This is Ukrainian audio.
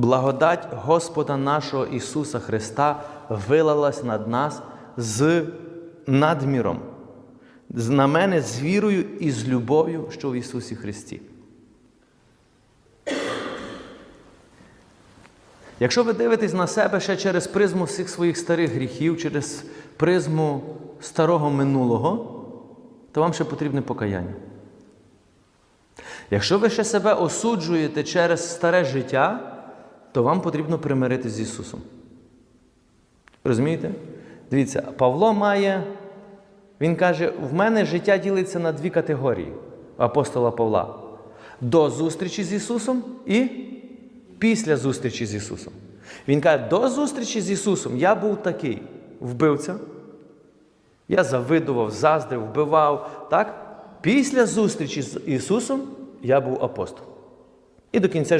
Благодать Господа нашого Ісуса Христа вилилась над нас з надміром, на мене з вірою і з любов'ю, що в Ісусі Христі. Якщо ви дивитесь на себе ще через призму всіх своїх старих гріхів, через призму старого минулого, то вам ще потрібне покаяння. Якщо ви ще себе осуджуєте через старе життя, то вам потрібно примиритися з Ісусом. Розумієте? Дивіться, Павло має, він каже, в мене життя ділиться на дві категорії апостола Павла: до зустрічі з Ісусом і після зустрічі з Ісусом. Він каже, до зустрічі з Ісусом я був такий вбивця. Я завидував, заздрив, вбивав. Так? Після зустрічі з Ісусом я був апостол. І до кінця